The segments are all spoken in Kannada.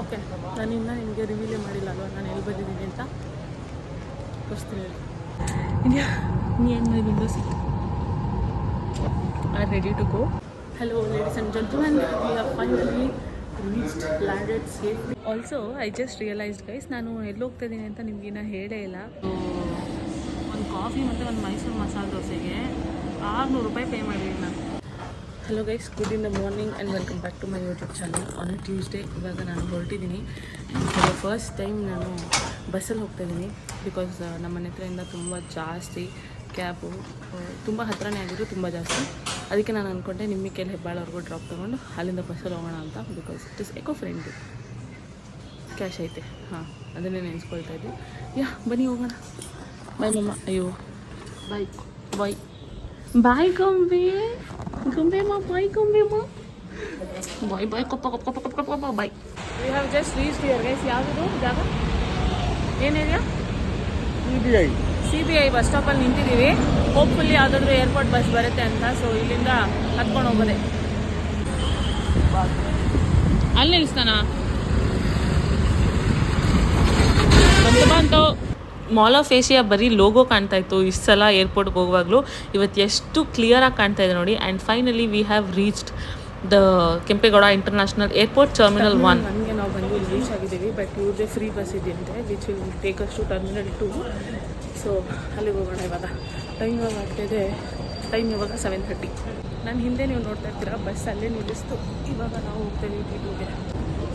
ಓಕೆ. ನಾನು ಇನ್ನೂ ನಿಮಗೆ ರಿವೀಲೇ ಮಾಡಿಲ್ಲ ಅಲ್ವಾ ನಾನು ಎಲ್ಲಿ ಬಂದಿದ್ದೀನಿ ಅಂತ? ತೋರಿಸ್ತೀನಿ ಇದೆಯಾ ನೀ ಏನು my windows are ready to go hello ladies and gentlemen we are finally reached landed safely also I just realised guys ನಾನು ಎಲ್ಲಿ ಹೋಗ್ತಾ ಇದ್ದೀನಿ ಅಂತ ನಿಮಗಿನ್ನ ಹೇಳೇ ಇಲ್ಲ. ಒಂದು ಕಾಫಿ ಮತ್ತು ಒಂದು ಮೈಸೂರು ಮಸಾಲೆ ದೋಸೆಗೆ ಆರುನೂರು ರೂಪಾಯಿ ಪೇ ಮಾಡಿದ್ದೀನಿ ನಾನು. Hello guys good in the morning and welcome back to my YouTube channel on a Tuesday ಇವಾಗ ನಾನು ಹೊರಟಿದ್ದೀನಿ. ಫಾರ್ ಫಸ್ಟ್ ಟೈಮ್ ನಾನು ಬಸ್ಸಲ್ಲಿ ಹೋಗ್ತಾ ಇದ್ದೀನಿ ಬಿಕಾಸ್ ನಮ್ಮ ಮನೆ ಹತ್ರದಿಂದ ತುಂಬ ಜಾಸ್ತಿ ಕ್ಯಾಬು ತುಂಬ ಹತ್ರನೇ ಆಗಿದ್ರು ತುಂಬ ಜಾಸ್ತಿ. ಅದಕ್ಕೆ ನಾನು ಅಂದ್ಕೊಂಡೆ ನಿಮ್ಮಿಕೆಲ್ ಹೆಬ್ಬಾಳವ್ರಿಗೂ ಡ್ರಾಪ್ ತೊಗೊಂಡು ಅಲ್ಲಿಂದ ಬಸ್ಸಲ್ಲಿ ಹೋಗೋಣ ಅಂತ because it is eco friendly cash ಐತೆ. ಹಾಂ ಅದನ್ನೇ ನೆನೆಸ್ಕೊಳ್ತಾ ಇದ್ವಿ ಯಾ ಬನ್ನಿ ಹೋಗೋಣ. Bye mamma. ಅಯ್ಯೋ. ಬಾಯ್ ಬಾಯ್ ಬಾಯ್ ಗೊಂಬೆ. ಬಾಯ್ ಗೊಂಬೆ ಮಾ ಬಾಯ್ ಬಾಯ್ ಕೊಪ್ಪ ಕೊಪ್ಪ ಕೊಪ್ಪ ಕೊಪ್ಪ Koppa bye we have just reach here guys ಯಾವುದು ಜಾಗ ಏನು area C B I bus ಸ್ಟಾಪಲ್ಲಿ ನಿಂತಿದ್ದೀವಿ. ಹೋಪ್ಫುಲ್ಲಿ ಯಾವುದಾದ್ರೂ ಏರ್ಪೋರ್ಟ್ ಬಸ್ ಬರುತ್ತೆ ಅಂತ. ಸೊ ಇಲ್ಲಿಂದ ಹತ್ಕೊಂಡು ಹೋಗೋದೆ. ಅಲ್ಲಿ ನಿಲ್ಲಿಸ್ತಾನ ಬಂತು ಬಂತು. ಮಾಲ್ ಆಫ್ ಏಷಿಯಾ ಬರೀ ಲೋಗೋ ಕಾಣ್ತಾ ಇತ್ತು ಇಷ್ಟು ಸಲ ಏರ್ಪೋರ್ಟ್ಗೆ ಹೋಗುವಾಗಲೂ ಇವತ್ತು ಎಷ್ಟು ಕ್ಲಿಯರಾಗಿ ಕಾಣ್ತಾ ಇದೆ ನೋಡಿ. And finally we have reached the Kempegowda international airport terminal one ನಮಗೆ ನಾವು ಬಂದು ರೀಚ್ ಆಗಿದ್ದೀವಿ ಬಟ್ ಇವ್ರದ್ದೇ ಫ್ರೀ ಬಸ್ ಇದೆಯಂತೆ which will take us to terminal two so ಅಲ್ಲಿಗೆ ಹೋಗೋಣ ಇವಾಗ. ಟೈಮ್ ಇವಾಗ ಆಗ್ತಾಯಿದೆ ಟೈಮ್ ಇವಾಗ ಸೆವೆನ್ ಥರ್ಟಿ ನಾನು ಹಿಂದೆ ನೀವು ನೋಡ್ತಾ ಇರ್ತೀರ ಬಸ್ ಅಲ್ಲೇ ನಿಲ್ಲಿಸ್ತು. ಇವಾಗ ನಾವು ಹೋಗ್ತಾ ಇದೀವಿ ಟಿ ಟೂಗೆ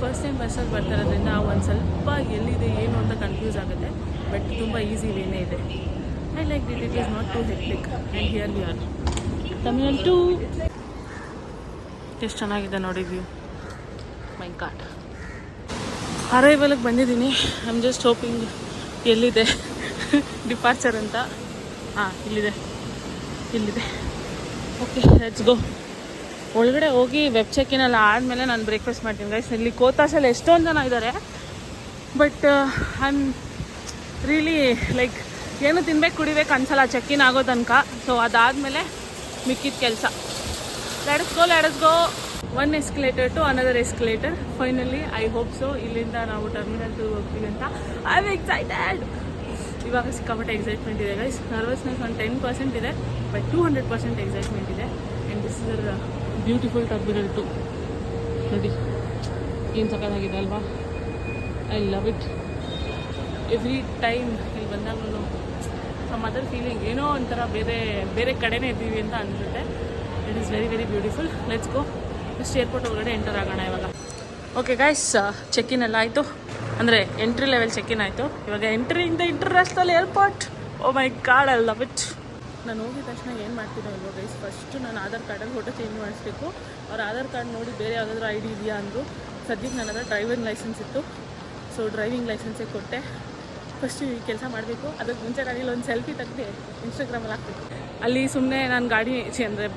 ಫಸ್ಟ್ ಟೈಮ್ ಬಸ್ಸಲ್ಲಿ ಬರ್ತಾ ಇರೋದ್ರಿಂದ ಒಂದು ಸ್ವಲ್ಪ ಎಲ್ಲಿದೆ ಏನು ಅಂತ ಕನ್ಫ್ಯೂಸ್ ಆಗುತ್ತೆ. ಬಟ್ ತುಂಬ ಈಸಿ ವೇನೇ ಇದೆ. I like that it is not too hectic and here we are terminal two ಎಷ್ಟು ಚೆನ್ನಾಗಿದೆ ನೋಡಿ ವ್ಯೂ ಮೈ ಗಾಡ್ ಅರೈವಲ್ಗೆ ಬಂದಿದ್ದೀನಿ. ಐ ಆಮ್ ಜಸ್ಟ್ ಹೋಪಿಂಗ್ ಎಲ್ಲಿದೆ? ಡಿಪಾರ್ಚರ್ ಅಂತ. ಹಾಂ ಇಲ್ಲಿದೆ. ಇಲ್ಲಿದೆ. ಓಕೆ ಲೆಟ್ಸ್ ಗೋ ಒಳಗಡೆ ಹೋಗಿ ವೆಬ್ ಚೆಕಿನ್ ಎಲ್ಲ ಆದಮೇಲೆ ನಾನು ಬ್ರೇಕ್ಫಾಸ್ಟ್ ಮಾಡ್ತೀನಿ. ಗೈಸ್ ಇಲ್ಲಿ ಕೋತಾಸಲ್ಲಿ ಎಷ್ಟೊಂದು ಜನ ಇದ್ದಾರೆ but I am really like ಏನು ತಿನ್ಬೇಕು, ಕುಡಿಬೇಕು ಅನ್ಸಲ್ಲ ಇನ್ ಆಗೋ ತನಕ. ಸೊ ಅದಾದಮೇಲೆ ಮಿಕ್ಕಿದ ಕೆಲಸ. Let's go go let's go one escalator to another escalator finally I hope so ಇಲ್ಲಿಂದ ನಾವು ಟರ್ಮಿನಲ್ ಟು ಹೋಗ್ತೀವಿ ಅಂತ. ಐ ಆಮ್ ಎಕ್ಸೈಟೆಡ್ ಇವಾಗ ಸಿಕ್ಕಾಪಟ್ಟೆ ಎಕ್ಸೈಟ್ಮೆಂಟ್ ಇದೆ ಗೈಸ್ ನರ್ವಸ್ನೆಸ್ ಒಂದು ಟೆನ್ ಪರ್ಸೆಂಟ್ ಇದೆ but two hundred percent excitement ಇದೆ. And this is beautiful terminal two ನೋಡಿ, ಏನು ಸಕ್ಕತ್ತಾಗಿದೆ ಅಲ್ವಾ? I love it every time ಇಲ್ಲಿ ಬಂದಾಗಲೂ ಸಮ್ ಅದರ್ ಫೀಲಿಂಗ್ ಏನೋ ಒಂಥರ ಬೇರೆ ಬೇರೆ ಕಡೆನೇ ಇದ್ದೀವಿ ಅಂತ ಅನಿಸುತ್ತೆ. It is very very beautiful let's go first airport ಒಳಗಡೆ ಎಂಟರ್ ಆಗೋಣ ಇವಾಗ. ಓಕೆ ಗೈಸ್ ಇನ್ ಎಲ್ಲ ಆಯಿತು. ಅಂದರೆ ಎಂಟ್ರಿ ಲೆವೆಲ್ ಚೆಕ್ಕಿನ್ ಆಯಿತು. ಇವಾಗ ಎಂಟ್ರಿ ಇಂದ international airport oh my card ಅಲ್ಲ ಬಿಟ್ ನಾನು ಹೋಗಿದ ತಕ್ಷಣ ಏನು ಮಾಡ್ತಿದ್ದೆ ಇವಾಗ ಗೈಸ್ ಫಸ್ಟು ನಾನು ಆಧಾರ್ ಕಾರ್ಡಲ್ಲಿ ಫೋಟೋ ಚೇಂಜ್ ಮಾಡಿಸ್ಬೇಕು. ಅವ್ರ ಆಧಾರ್ ಕಾರ್ಡ್ ನೋಡಿ ಬೇರೆ ಯಾವುದಾದ್ರೂ ಐ ಡಿ ಇದೆಯಾ ಅಂದರು. ಸದ್ಯಕ್ಕೆ ನನ್ನ ಹತ್ರ ಡ್ರೈವಿಂಗ್ ಲೈಸೆನ್ಸ್ ಇತ್ತು. ಸೊ ಡ್ರೈವಿಂಗ್ ಲೈಸೆನ್ಸೇ ಕೊಟ್ಟೆ. ಫಸ್ಟ್ ಈ ಕೆಲಸ ಮಾಡಬೇಕು. ಅದಕ್ಕೆ ಮುಂಚೆ ನಾನು ಇಲ್ಲಿ ಒಂದು ಸೆಲ್ಫಿ ತೆಗ್ದು ಇನ್ಸ್ಟಾಗ್ರಾಮಲ್ಲಿ ಹಾಕ್ಬೇಕು. ಅಲ್ಲಿ ಸುಮ್ಮನೆ ನಾನು ಗಾಡಿ ಅಂದರೆ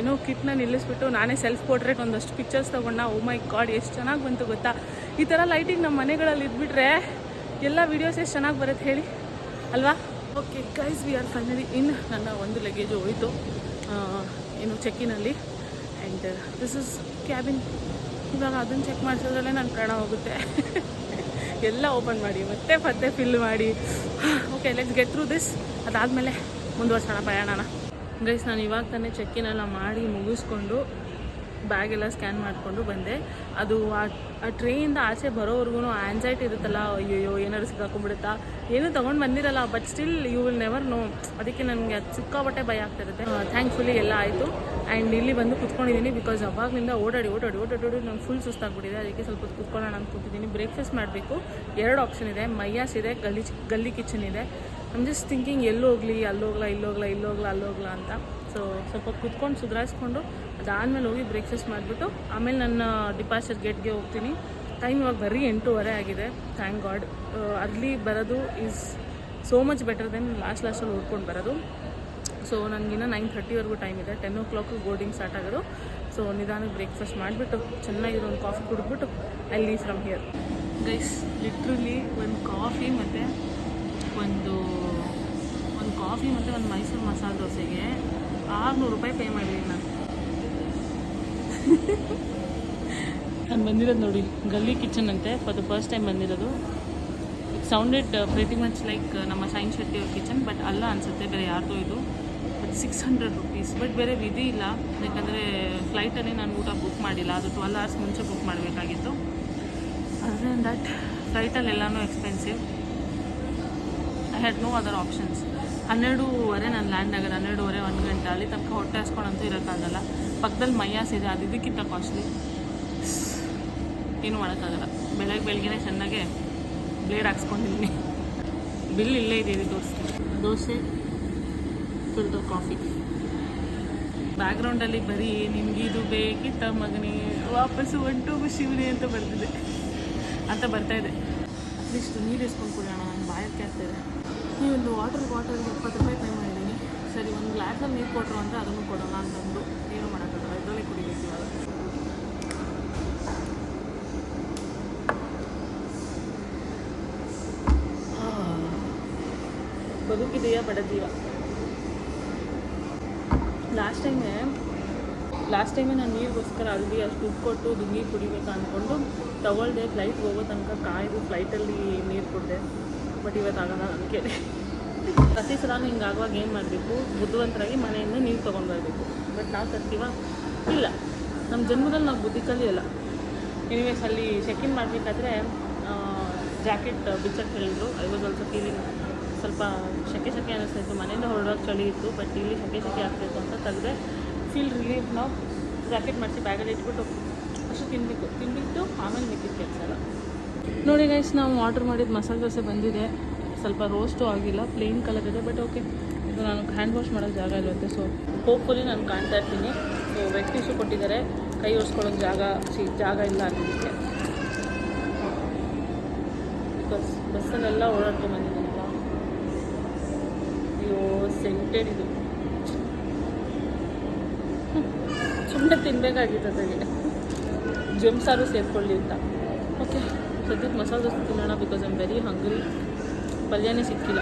ಏನೋ ಕಿಟ್ನ ನಿಲ್ಲಿಸ್ಬಿಟ್ಟು ನಾನೇ ಸೆಲ್ಫ್ ಪೋರ್ಟ್ರೇಟ್ ಒಂದಷ್ಟು ಪಿಕ್ಚರ್ಸ್ ತೊಗೊಂಡ ಓ ಮೈ ಗಾಡ್ ಎಷ್ಟು ಚೆನ್ನಾಗಿ ಬಂತು ಗೊತ್ತಾ? ಈ ಥರ ಲೈಟಿಂಗ್ ನಮ್ಮ ಮನೆಗಳಲ್ಲಿ ಇದ್ಬಿಟ್ರೆ ಎಲ್ಲ ವೀಡಿಯೋಸ್ ಎಷ್ಟು ಚೆನ್ನಾಗಿ ಬರುತ್ತೆ ಹೇಳಿ? ಅಲ್ವಾ? Okay guys we are finally in ನನ್ನ ಒಂದು ಲಗೇಜು ಹೋಯಿತು. ಏನು ಚೆಕ್ಕಿನಲ್ಲಿ ಆ್ಯಂಡ್ ದಿಸ್ ಇಸ್ ಕ್ಯಾಬಿನ್ ಇವಾಗ ಅದನ್ನು ಚೆಕ್ ಮಾಡಿಸೋದ್ರಲ್ಲೇ ನನ್ನ ಪ್ರಾಣ ಹೋಗುತ್ತೆ. ಎಲ್ಲ ಓಪನ್ ಮಾಡಿ, ಮತ್ತೆ ಮತ್ತೆ ಫಿಲ್ ಮಾಡಿ. Okay let's get through this ಅದಾದಮೇಲೆ ಮುಂದುವರ್ಸೋಣ ಪ್ರಯಾಣನ. ಗೈಸ್ ನಾನು ಇವಾಗ ತಾನೇ ಚೆಕ್ಕಿನೆಲ್ಲ ಮಾಡಿ ಮುಗಿಸ್ಕೊಂಡು ಬ್ಯಾಗ್ ಎಲ್ಲ ಸ್ಕ್ಯಾನ್ ಮಾಡಿಕೊಂಡು ಬಂದೆ. ಅದು ಆ ಟ್ರೈನಿಂದ ಆಚೆ ಬರೋವರೆಗೂ ಆ್ಯಂಗ್ಸೈಟಿ ಇರುತ್ತಲ್ಲ ಅಯ್ಯೋ ಏನಾದ್ರು ಸಿಕ್ಕಾಕೊಂಡ್ಬಿಡುತ್ತಾ? ಏನೂ ತೊಗೊಂಡು ಬಂದಿರಲ್ಲ but still you will never know ಅದಕ್ಕೆ ನನಗೆ ಅದು ಸಿಕ್ಕಾಪಟ್ಟೆ ಭಯ ಆಗ್ತಿರುತ್ತೆ. ಥ್ಯಾಂಕ್ಫುಲಿ ಎಲ್ಲ ಆಯಿತು. ಆ್ಯಂಡ್ ಇಲ್ಲಿ ಬಂದು ಕುತ್ಕೊಂಡಿದ್ದೀನಿ ಬಿಕಾಸ್ ಅವಾಗಲಿಂದ ಓಡಾಡಿ ಓಡಾಡಿ ಓಡಾಡಿ ನಂಗೆ ಫುಲ್ ಸುಸ್ತಾಗ್ಬಿಟ್ಟಿದೆ ಅದಕ್ಕೆ ಸ್ವಲ್ಪ ಕುತ್ಕೊಳ್ಳೋಣ ಅಂತ ಕೂತಿದ್ದೀನಿ. ಬ್ರೇಕ್ಫಾಸ್ಟ್ ಮಾಡಬೇಕು. ಎರಡು ಆಪ್ಷನ್ ಇದೆ. ಮೈಯಾಸ್ ಇದೆ, ಗಲ್ಲಿ ಗಲ್ಲಿ ಕಿಚನ್ ಇದೆ. ಐಮ್ ಜಸ್ಟ್ ಥಿಂಕಿಂಗ್ ಎಲ್ಲಿ ಹೋಗಲಿ, ಅಲ್ಲಿ ಹೋಗ್ಲಾ, ಇಲ್ಲಿ ಹೋಗ್ಲಾ ಇಲ್ಲಿ ಹೋಗ್ಲಾ, ಅಲ್ಲಿ ಹೋಗ್ಲಾ ಅಂತ. ಸೊ ಸ್ವಲ್ಪ ಕುತ್ಕೊಂಡು ಸುಧಾರಿಸ್ಕೊಂಡು, ಅದಾದ್ಮೇಲೆ ಹೋಗಿ ಬ್ರೇಕ್ಫಾಸ್ಟ್ ಮಾಡಿಬಿಟ್ಟು, ಆಮೇಲೆ ನನ್ನ ಡಿಪಾರ್ಚರ್ ಗೇಟ್ಗೆ ಹೋಗ್ತೀನಿ. ಟೈಮ್ ಇವಾಗ ಬರೀ ಎಂಟೂವರೆ ಆಗಿದೆ ಥ್ಯಾಂಕ್ ಗಾಡ್ ಅಲ್ಲಿ ಬರೋದು is so much better than last ಲಾಸ್ಟಲ್ಲಿ ಓಡ್ಕೊಂಡು ಬರೋದು. ಸೊ ನನಗಿನ್ನ ನೈನ್ ಥರ್ಟಿವರೆಗೂ ಟೈಮ್ ಇದೆ ten o'clock boarding start ಆಗೋದು. ಸೊ ನಿಧಾನಕ್ಕೆ ಬ್ರೇಕ್ಫಾಸ್ಟ್ ಮಾಡಿಬಿಟ್ಟು, ಚೆನ್ನಾಗಿರೋ ಒಂದು coffee ಕುಡಿದ್ಬಿಟ್ಟು I leave from here guys literally ಒಂದು ಕಾಫಿ ಮತ್ತು ಕಾಫಿ ಮತ್ತು ಒಂದು ಮೈಸೂರು ಮಸಾಲೆ ದೋಸೆಗೆ ಆರುನೂರು ರೂಪಾಯಿ ಪೇ ಮಾಡಿದ್ದೀನಿ ನಾನು. ಬಂದಿರೋದು ನೋಡಿ, ಗಲ್ಲಿ ಕಿಚನ್ ಅಂತೆ ಫಾರ್ ದ ಫಸ್ಟ್ ಟೈಮ್ ಬಂದಿರೋದು. It sounded pretty much like ನಮ್ಮ ಸೈನ್ಸ್ ಶೆಟ್ಟಿ ಅವ್ರ ಕಿಚನ್ ಬಟ್ ಅಲ್ಲ ಅನಿಸುತ್ತೆ, ಬೇರೆ ಯಾರ್ದು ಇದು. But six hundred rupees but ಬೇರೆ ವಿಧಿ ಇಲ್ಲ. ಯಾಕಂದರೆ ಫ್ಲೈಟಲ್ಲಿ ನಾನು ಊಟ ಬುಕ್ ಮಾಡಿಲ್ಲ. ಅದು ಟ್ವೆಲ್ ಅವರ್ಸ್ ಮುಂಚೆ ಬುಕ್ ಮಾಡಬೇಕಾಗಿತ್ತು. ಅದರಿಂದ ದಟ್ ಫ್ಲೈಟಲ್ಲಿ ಎಲ್ಲನೂ expensive I had no other options ಹನ್ನೆರಡೂವರೆ ನಾನು ಲ್ಯಾಂಡ್ ಆಗೋದು, ಹನ್ನೆರಡೂವರೆ, ಒಂದು ಗಂಟೆ. ಅಲ್ಲಿ ತನಕ ಹೊಟ್ಟೆ ಹಸ್ಕೊಂಡಂತೂ ಇರೋಕ್ಕಾಗಲ್ಲ. ಪಕ್ಕದಲ್ಲಿ ಮೈಯಾಸ್ ಇದೆ ಅದು ಇದಕ್ಕಿಂತ ಕಾಸ್ಟ್ಲಿ ಏನು ಮಾಡೋಕ್ಕಾಗಲ್ಲ. ಬೆಳಗ್ಗೆ ಬೆಳಗ್ಗೆನೇ ಚೆನ್ನಾಗೆ ಬ್ಲೇಡ್ ಹಾಕ್ಸ್ಕೊಂಡಿದ್ದೀನಿ. ಬಿಲ್ ಇಲ್ಲೇ ಇದೆ ದೋಸೆ ದೋಸೆ ಫಿಲ್ಟರ್ ಕಾಫಿ ಬ್ಯಾಕ್ಗ್ರೌಂಡಲ್ಲಿ ಬರೀ, ನಿಮ್ಗೆ ಇದು ಬೇಕಿತ್ತ ಮಗನಿಗೆ ವಾಪಸ್ಸು ಒಂಟು ಶಿವನಿ ಅಂತ ಬರ್ತಿದೆ ಅಂತ ಬರ್ತಾ ಇದೆ. ಅಟ್ಲೀಸ್ಟ್ ನೀರು ಇಸ್ಕೊಂಡು ಆಗ್ತಾಯಿದೆ ಈ ಒಂದು ವಾಟರ್ ಬಾಟಲ್ಗೆ ಇಪ್ಪತ್ತು ರೂಪಾಯಿ ಪೇ ಮಾಡಿದ್ದೀನಿ. ಸರಿ, ಒಂದು ಗ್ಲಾಸಲ್ಲಿ ನೀರು ಕೊಟ್ಟರು ಅಂದರೆ ಅದನ್ನು ಕೊಡೋಣ ಅಂತಂದು ಏನು ಮಾಡೋಕ್ಕಾಗಲ್ಲ, ಇದರಲ್ಲೇ ಕುಡಿಬೇಕು ಇವಾಗ. ಬದುಕಿದೆಯಾ ಬಡಜೀವ ಲಾಸ್ಟ್ ಟೈಮೇ ಲಾಸ್ಟ್ ಟೈಮೇ ನಾನು ನೀರಿಗೋಸ್ಕರ ಅಲ್ಲಿ ಅಷ್ಟು ದುಡ್ಡು ಕೊಟ್ಟು ದುಡ್ಡು ನೀರು ಕುಡಿಬೇಕು ಅಂದ್ಕೊಂಡು ತಗೊಳ್ದೆ ಫ್ಲೈಟ್ ಹೋಗೋ ತನಕ ಕಾಯ್ದು ಫ್ಲೈಟಲ್ಲಿ ನೀರು ಕುಡಿದೆ. ಬಟ್ ಇವತ್ತಾಗಲ್ಲ ಅದಕ್ಕೆ ಪ್ರತಿ ಸಲ ಹಿಂಗೆ ಆಗುವಾಗ ಏನು ಮಾಡಬೇಕು? ಬುದ್ಧಿವಂತರಾಗಿ ಮನೆಯಿಂದ ನೀವು ತೊಗೊಂಡು ಬರಬೇಕು. ಬಟ್ ನಾವು ತರ್ತೀವ ಇಲ್ಲ. ನಮ್ಮ ಜನ್ಮದಲ್ಲಿ ನಾವು ಬುದ್ಧಿ ಕಲಿಯಲ್ಲ ಎನಿವೇಸ್ ಅಲ್ಲಿ ಚೆಕ್ ಇನ್ ಮಾಡಬೇಕಾದ್ರೆ ಜಾಕೆಟ್ ಬಿಚ್ಚಕ್ಕೆ ಹೇಳಿದ್ರು. ಐ ವಾಸ್ ಆಲ್ಸೋ ಫೀಲಿಂಗ್ ಸ್ವಲ್ಪ ಸೆಕೆ ಸೆಕೆ ಅನ್ನಿಸ್ತಾಯಿತ್ತು ಮನೆಯಿಂದ ಹೊರಡೋಕೆ ಚಳಿ ಇತ್ತು ಬಟ್ ಇಲ್ಲಿ ಸೆಕೆ ಸೆಕೆ ಆಗ್ತಾಯಿತ್ತು ಅಂತ ತೆಗೆದ್ರೆ ಫೀಲ್ ರಿಲೀಫ್ ನಾವು ಜಾಕೆಟ್ ಮಾಡಿಸಿ ಬ್ಯಾಗಲ್ಲಿ ಇಟ್ಬಿಟ್ಟು ಅಷ್ಟು ತಿನ್ನಬೇಕು ತಿನ್ಬಿಟ್ಟು ಆಮೇಲೆ ಮಿಕ್ಕಿದ ಕೆಲಸ ಎಲ್ಲ ನೋಡಿ ಗೈಸ್ ನಾವು ಆರ್ಡ್ರ್ ಮಾಡಿದ ಮಸಾಲೆ ದೋಸೆ ಬಂದಿದೆ. ಸ್ವಲ್ಪ ರೋಸ್ಟು ಆಗಿಲ್ಲ ಪ್ಲೇನ್ ಕಲರ್ ಇದೆ ಬಟ್ ಓಕೆ ಇದು ನಾನು ಹ್ಯಾಂಡ್ ವಾಶ್ ಮಾಡೋ ಜಾಗ ಇಲ್ಲವಂತೆ ಸೊ ಹೋಪ್ಫುಲಿ ನಾನು ಕಾಣ್ತಾ ಇರ್ತೀನಿ. ಸೊ ವೆಟ್ ಟಿಶ್ಯೂ ಕೊಟ್ಟಿದ್ದಾರೆ. ಕೈ ಒರೆಸ್ಕೊಳ್ಳೋಕೆ ಜಾಗ, ಸಿ, ಜಾಗ ಇಲ್ಲ ಅನ್ನೋದಕ್ಕೆ ಬಿಕಾಸ್ ಬಸ್ಸಲ್ಲೆಲ್ಲ ಓಡಾಡ್ಕೊಂಡು ಬಂದಿದ್ದೀನಲ್ಲ. ಅಯ್ಯೋ ಸೆಂಟೆಡ್ ಇದು. ಸುಮ್ಮನೆ ತಿನ್ನಬೇಕಾಗಿತ್ತು ಅದಕ್ಕೆ ಜಮ್ ಸಾರು ಸೇರ್ಕೊಳ್ಳಿ ಅಂತ. ಓಕೆ ಸದ್ಯಕ್ಕೆ ಮಸಾಲೆ ದೋಸೆ ತಿನ್ನೋಣ ಬಿಕಾಸ್ ಐಮ್ ವೆರಿ ಹಂಗ್ರಿ ಪಲ್ಯನೇ ಸಿಕ್ಕಿಲ್ಲ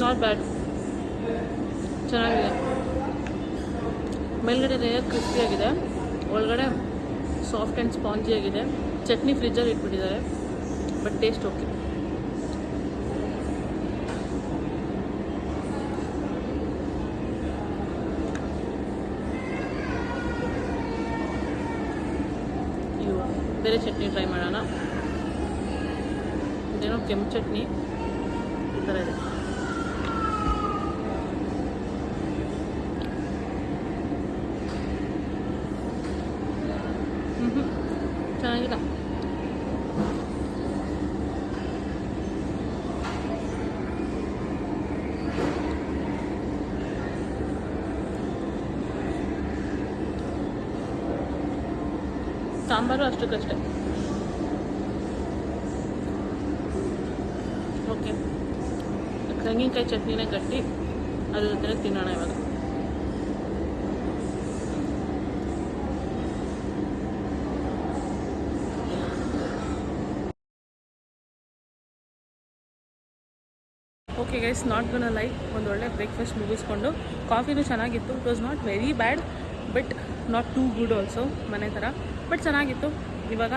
ನಾಟ್ ಬ್ಯಾಡ್ ಚೆನ್ನಾಗಿದೆ ಮೇಲ್ಗಡೆ ಲೇಯರ್ ಕ್ರಿಸ್ಪಿಯಾಗಿದೆ ಒಳಗಡೆ ಸಾಫ್ಟ್ ಆ್ಯಂಡ್ ಸ್ಪಾಂಜಿ ಆಗಿದೆ ಚಟ್ನಿ ಫ್ರಿಜ್ಜಲ್ಲಿ ಇಟ್ಬಿಟ್ಟಿದ್ದಾರೆ ಬಟ್ ಟೇಸ್ಟ್ ಓಕೆ ಇವು ಬೇರೆ ಚಟ್ನಿ ಟ್ರೈ ಮಾಡೋಣ. ಇದೇನೋ ಕೆಂಪು ಚಟ್ನಿ ಈ ಥರ ಇದೆ ಮ್ಹೂ. ಚೆನ್ನಾಗಿಲ್ಲ ಸಾಂಬಾರು ಅಷ್ಟಕ್ಕಷ್ಟೇ ಓಕೆ ತೆಂಗಿನಕಾಯಿ ಚಟ್ನಿನೇ ಗಟ್ಟಿ ಅದ್ರ ಜೊತೆ ತಿನ್ನೋಣ ಇವಾಗ okay guys not gonna like ಒಂದು ಒಳ್ಳೆ ಬ್ರೇಕ್ಫಾಸ್ಟ್ ಮುಗಿಸ್ಕೊಂಡು ಕಾಫಿನೂ ಚೆನ್ನಾಗಿತ್ತು. It was not very bad but not too good also ಮನೆ ಥರ. ಬಟ್ ಚೆನ್ನಾಗಿತ್ತು. ಇವಾಗ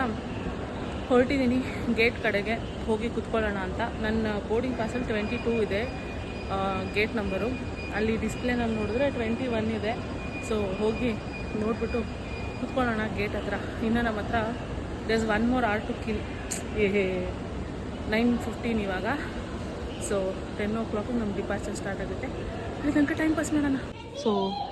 ಹೊರಟಿದ್ದೀನಿ ಗೇಟ್ ಕಡೆಗೆ, ಹೋಗಿ ಕುತ್ಕೊಳ್ಳೋಣ ಅಂತ. ನನ್ನ ಬೋರ್ಡಿಂಗ್ ಪಾಸಲ್ಲಿ ಟ್ವೆಂಟಿ ಟೂ ಇದೆ ಗೇಟ್ ನಂಬರು ಅಲ್ಲಿ ಡಿಸ್ಪ್ಲೇನಲ್ಲಿ ನೋಡಿದ್ರೆ ಟ್ವೆಂಟಿ ಒನ್ ಇದೆ. ಸೊ ಹೋಗಿ ನೋಡ್ಬಿಟ್ಟು ಕುತ್ಕೊಳ್ಳೋಣ ಗೇಟ್ ಹತ್ರ. ಇನ್ನು ನಮ್ಮ ಹತ್ರ there's one more hour to kill nine fifteen ಇವಾಗ. ಸೊ ಟೆನ್ ಓ ಕ್ಲಾಕಿಗೆ ನಮ್ಮ ಡಿಪಾರ್ಚರ್ ಸ್ಟಾರ್ಟ್ ಆಗುತ್ತೆ. ಅಲ್ಲಿ ತನಕ ಟೈಮ್ ಪಾಸ್ ಮಾಡೋಣ. ಸೊ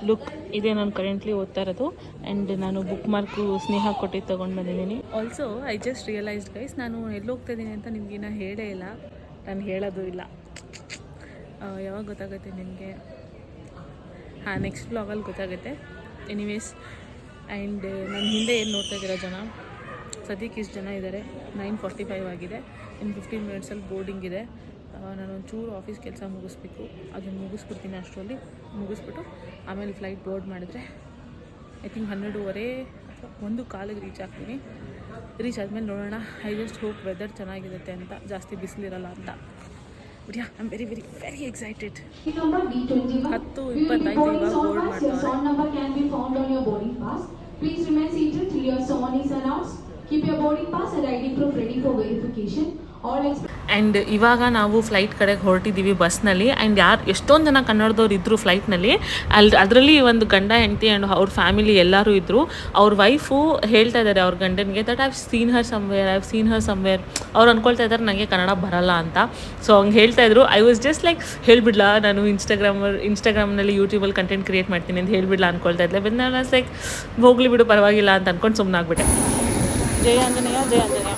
ಲುಕ್ ಇದೇ ನಾನು ಕರೆಂಟ್ಲಿ ಓದ್ತಾ ಇರೋದು. ಆ್ಯಂಡ್ ನಾನು ಬುಕ್ ಮಾರ್ಕು ಸ್ನೇಹ ಕೊಟ್ಟಿದ್ದು ತೊಗೊಂಡು ಬಂದಿದ್ದೀನಿ. Also I just realised guys ನಾನು ಎಲ್ಲಿ ಹೋಗ್ತಾ ಇದ್ದೀನಿ ಅಂತ ನಿಮಗಿನ್ನ ಹೇಳೇ ಇಲ್ಲ. ನಾನು ಹೇಳೋದು ಇಲ್ಲ. ಯಾವಾಗ ಗೊತ್ತಾಗುತ್ತೆ ನಿಮಗೆ? ಹಾಂ ನೆಕ್ಸ್ಟ್ ಬ್ಲಾಗಲ್ಲಿ ಗೊತ್ತಾಗುತ್ತೆ. ಎನಿವೇಸ್ ಆ್ಯಂಡ್ ನನ್ನ ಹಿಂದೆ ಏನು ನೋಡ್ತಾ ಇದ್ದೀರಾ ಜನ? ಸದ್ಯಕ್ಕೆ ಇಷ್ಟು ಜನ ಇದ್ದಾರೆ ನೈನ್ ಫಾರ್ಟಿ ಫೈವ್ ಆಗಿದೆ ಇನ್ನು ಫಿಫ್ಟೀನ್ ಮಿನಿಟ್ಸಲ್ಲಿ ಬೋರ್ಡಿಂಗ್ ಇದೆ. ನಾನು ಒಂಚೂರು ಆಫೀಸ್ ಕೆಲಸ ಮುಗಿಸ್ಬೇಕು. ಅದನ್ನು ಮುಗಿಸ್ಬಿಡ್ತೀನಿ ಅಷ್ಟರಲ್ಲಿ. ಮುಗಿಸ್ಬಿಟ್ಟು ಆಮೇಲೆ ಫ್ಲೈಟ್ ಬೋರ್ಡ್ ಮಾಡಿದ್ರೆ ಐ ಥಿಂಕ್ ಹನ್ನೆರಡೂವರೆ ಅಥವಾ ಒಂದು ಕಾಲಿಗೆ ರೀಚ್ ಆಗ್ತೀನಿ. ರೀಚ್ ಆದಮೇಲೆ ನೋಡೋಣ ಐ ಜಸ್ಟ್ ಹೋಪ್ ವೆದರ್ ಚೆನ್ನಾಗಿರುತ್ತೆ ಅಂತ. ಜಾಸ್ತಿ ಬಿಸಿಲಿರಲ್ಲ ಅಂತ. ಬಿಡಿಯಾ I am very very very excited ಹತ್ತು ಇಪ್ಪತ್ತೈದು ಇವಾಗ ಬೋರ್ಡ್ ಮಾಡ್ತಾರೆ. Keep your boarding pass and ID proof ready for verification. All and ಇವಾಗ ನಾವು ಫ್ಲೈಟ್ ಕಡೆಗೆ ಹೊರಟಿದ್ದೀವಿ ಬಸ್ನಲ್ಲಿ ಆ್ಯಂಡ್ ಯಾರು ಎಷ್ಟೊಂದು ಜನ ಕನ್ನಡದವ್ರು ಇದ್ದರು ಫ್ಲೈಟ್ನಲ್ಲಿ ಅಲ್ಲಿ ಅದರಲ್ಲಿ ಒಂದು ಗಂಡ, ಹೆಂಡತಿ ಆ್ಯಂಡ್ ಅವ್ರ ಫ್ಯಾಮಿಲಿ ಎಲ್ಲರೂ ಇದ್ದರು ಅವ್ರ ವೈಫು ಹೇಳ್ತಾ ಇದ್ದಾರೆ ಅವ್ರ ಗಂಡನಿಗೆ that I've seen her somewhere I've seen her somewhere ಅವ್ರು ಅಂದ್ಕೊಳ್ತಾ ಇದ್ದಾರೆ ನನಗೆ ಕನ್ನಡ ಬರಲ್ಲ ಅಂತ. ಸೊ ಹಂಗೆ ಹೇಳ್ತಾ ಇದ್ರು ಐ ವಾಸ್ ಜಸ್ಟ್ ಲೈಕ್ ಹೇಳ್ಬಿಡ್ಲಾ, ನಾನು ಇನ್ಸ್ಟಾಗ್ರಾಮ್ ಇನ್ಸ್ಟಾಗ್ರಾಮ್ನಲ್ಲಿ ಯೂಟ್ಯೂಬಲ್ಲಿ ಕಂಟೆಂಟ್ ಕ್ರಿಯೇಟ್ ಮಾಡ್ತೀನಿ ಅಂತ ಹೇಳ್ಬಿಡ್ಲಾ ಅಂದ್ಕೊಳ್ತಾ ಇದ್ದೆ ಬಂದ್ ಲೈಕ್ ಹೋಗ್ಲಿ ಬಿಡು, ಪರವಾಗಿಲ್ಲ ಅಂತ ಅಂದ್ಕೊಂಡು ಸುಮ್ಮನೆ ಆಗ್ಬಿಟ್ಟೆ ಜಯ ಆಂಜನೇಯ ಜಯ Anjaneya.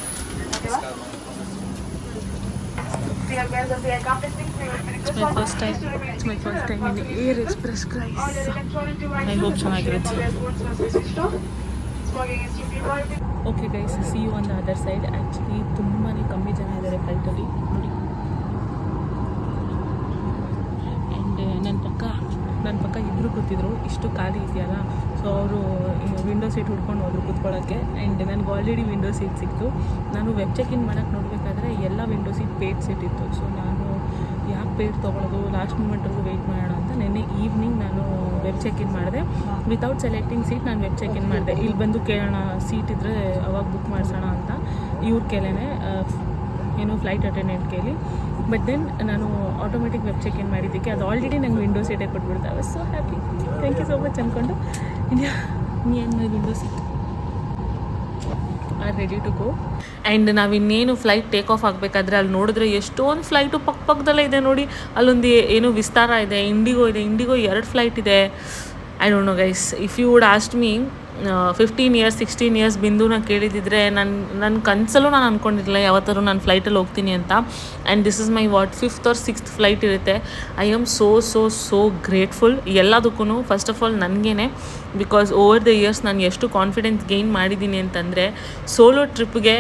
It's my first time. It's my first time in Air Express guys. I hope ಚೆನ್ನಾಗಿರುತ್ತೆ okay guys see you on the other side actually ತುಂಬಾ ಕಮ್ಮಿ ಜನ ಇದ್ದಾರೆ ಫ್ಲೈಟಲ್ಲಿ ನೋಡಿ. ಆ್ಯಂಡ್ ನನ್ನ ಪಕ್ಕ ನನ್ನ ಪಕ್ಕ ಇಬ್ಬರು ಕೂತಿದ್ರು. ಇಷ್ಟು ಖಾಲಿ ಇದೆಯಲ್ಲ? ಸೊ ಅವರು ವಿಂಡೋ ಸೀಟ್ ಹುಡ್ಕೊಂಡು ಹೋದರು ಕೂತ್ಕೊಳ್ಳೋಕ್ಕೆ ಆ್ಯಂಡ್ ನನಗೆ ಆಲ್ರೆಡಿ ವಿಂಡೋ ಸೀಟ್ ಸಿಕ್ತು. ನಾನು ವೆಬ್ ಚೆಕ್ ಇನ್ ಮಾಡೋಕ್ಕೆ ನೋಡಬೇಕಾದ್ರೆ ಎಲ್ಲ ವಿಂಡೋ ಸೀಟ್ ಪೇಡ್ ಸೀಟ್ ಇತ್ತು. ಸೊ ನಾನು ಯಾಕೆ ಪೇಡ್ ತೊಗೊಳೋದು ಲಾಸ್ಟ್ ಮೂಮೆಂಟ್ವರೆಗೂ ವೆಯ್ಟ್ ಮಾಡೋಣ ಅಂತ ನಿನ್ನೆ ಈವ್ನಿಂಗ್ ನಾನು ವೆಬ್ ಚೆಕ್ ಇನ್ ಮಾಡಿದೆ. ವಿತೌಟ್ ಸೆಲೆಕ್ಟಿಂಗ್ ಸೀಟ್ ನಾನು ವೆಬ್ ಚೆಕ್ ಇನ್ ಮಾಡಿದೆ. ಇಲ್ಲಿ ಬಂದು ಕೇಳೋಣ ಸೀಟ್ ಇದ್ದರೆ ಅವಾಗ ಬುಕ್ ಮಾಡಿಸೋಣ ಅಂತ ಇವ್ರ ಕೇಳೇನೆ. ಏನು ಫ್ಲೈಟ್ ಅಟೆಂಡೆಂಟ್ ಕೇಳಿ. ಬಟ್ ದೆನ್ ನಾನು ಆಟೋಮೆಟಿಕ್ ವೆಬ್ ಚೆಕ್ ಇನ್ ಮಾಡಿದ್ದಕ್ಕೆ ಅದು ಆಲ್ರೆಡಿ ನಂಗೆ ವಿಂಡೋ ಸೀಟೇ ಕೊಟ್ಬಿಡ್ತಾವೆ. So happy thank you so much ಅಂದ್ಕೊಂಡು and my are ready to go and ನಾವು ಇನ್ನೇನು ಫ್ಲೈಟ್ ಟೇಕ್ ಆಫ್ ಆಗಬೇಕಾದ್ರೆ ಅಲ್ಲಿ ನೋಡಿದ್ರೆ ಎಷ್ಟೊಂದು ಫ್ಲೈಟು ಪಕ್ಕ ಪಕ್ಕದಲ್ಲೇ ಇದೆ ನೋಡಿ. ಅಲ್ಲೊಂದು ಏನು ವಿಸ್ತಾರ ಇದೆ ಇಂಡಿಗೋ ಇದೆ ಇಂಡಿಗೋ ಎರಡು ಫ್ಲೈಟ್ ಇದೆ. I don't know guys if you would asked me fifteen years sixteen years ಬಿಂದುನ ಕೇಳಿದಿದ್ರೆ ನನ್ನ ನನ್ನ ಕನಸಲ್ಲೂ ನಾನು ಅಂದ್ಕೊಂಡಿರಲಿಲ್ಲ ಯಾವತ್ತಾರು ನಾನು ಫ್ಲೈಟಲ್ಲಿ ಹೋಗ್ತೀನಿ ಅಂತ. And this is my what fifth or sixth flight ಇರುತ್ತೆ. I am so so so grateful ಎಲ್ಲದಕ್ಕೂ ಫಸ್ಟ್ ಆಫ್ ಆಲ್ ನನಗೇನೆ ಬಿಕಾಸ್ ಓವರ್ ದ ಇಯರ್ಸ್ ನಾನು ಎಷ್ಟು ಕಾನ್ಫಿಡೆನ್ಸ್ ಗೇನ್ ಮಾಡಿದ್ದೀನಿ ಅಂತಂದರೆ ಸೋಲೋ ಟ್ರಿಪ್ಗೆ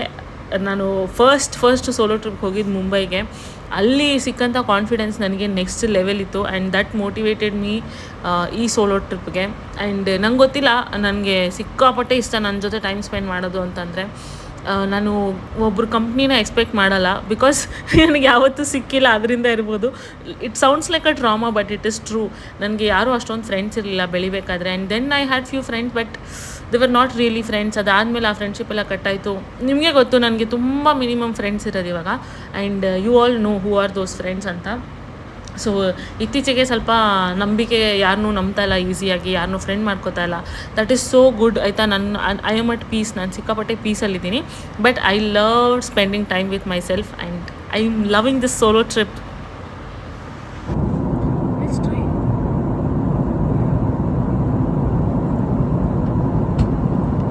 ನಾನು ಫಸ್ಟ್ ಫಸ್ಟ್ ಸೋಲೋ ಟ್ರಿಪ್ ಹೋಗಿದ್ದು ಮುಂಬೈಗೆ ಅಲ್ಲಿ ಸಿಕ್ಕಂಥ ಕಾನ್ಫಿಡೆನ್ಸ್ ನನಗೆ ನೆಕ್ಸ್ಟ್ ಲೆವೆಲ್ ಇತ್ತು ಆ್ಯಂಡ್ ದಟ್ ಮೋಟಿವೇಟೆಡ್ ಮೀ ಈ ಸೋಲೋ ಟ್ರಿಪ್ಗೆ ಆ್ಯಂಡ್ ನಂಗೆ ಗೊತ್ತಿಲ್ಲ, ನನಗೆ ಸಿಕ್ಕಾಪಟ್ಟೆ ಇಷ್ಟ ನನ್ನ ಜೊತೆ ಟೈಮ್ ಸ್ಪೆಂಡ್ ಮಾಡೋದು ಅಂತಂದರೆ. ನಾನು ಒಬ್ಬರು ಕಂಪ್ನಿನ ಎಕ್ಸ್ಪೆಕ್ಟ್ ಮಾಡಲ್ಲ ಬಿಕಾಸ್ ನನಗೆ ಯಾವತ್ತೂ ಸಿಕ್ಕಿಲ್ಲ ಅದರಿಂದ ಇರ್ಬೋದು. It sounds like a drama but it is true ನನಗೆ ಯಾರೂ ಅಷ್ಟೊಂದು ಫ್ರೆಂಡ್ಸ್ ಇರಲಿಲ್ಲ ಬೆಳಿಬೇಕಾದ್ರೆ. And then I had few friends but they were not really friends ಅದಾದಮೇಲೆ ಆ ಫ್ರೆಂಡ್ಶಿಪ್ ಎಲ್ಲ ಕಟ್ಟಾಯಿತು ನಿಮಗೆ ಗೊತ್ತು, ನನಗೆ ತುಂಬ ಮಿನಿಮಮ್ ಫ್ರೆಂಡ್ಸ್ ಇರೋದು ಇವಾಗ. And you all know who are those friends ಅಂತ. ಸೊ ಇತ್ತೀಚೆಗೆ ಸ್ವಲ್ಪ ನಂಬಿಕೆ ಯಾರನ್ನೂ ನಂಬ್ತಾ ಇಲ್ಲ ಈಸಿಯಾಗಿ ಯಾರನ್ನೂ ಫ್ರೆಂಡ್ ಮಾಡ್ಕೋತಾ ಇಲ್ಲ. ದಟ್ ಈಸ್ ಸೋ ಗುಡ್ ಆಯಿತಾ? ನನ್ನ ಐ ಆಮ್ ಅಟ್ ಪೀಸ್ ನಾನು ಸಿಕ್ಕಾಪಟ್ಟೆ ಪೀಸಲ್ಲಿದ್ದೀನಿ but I love spending time with myself and I am loving this solo trip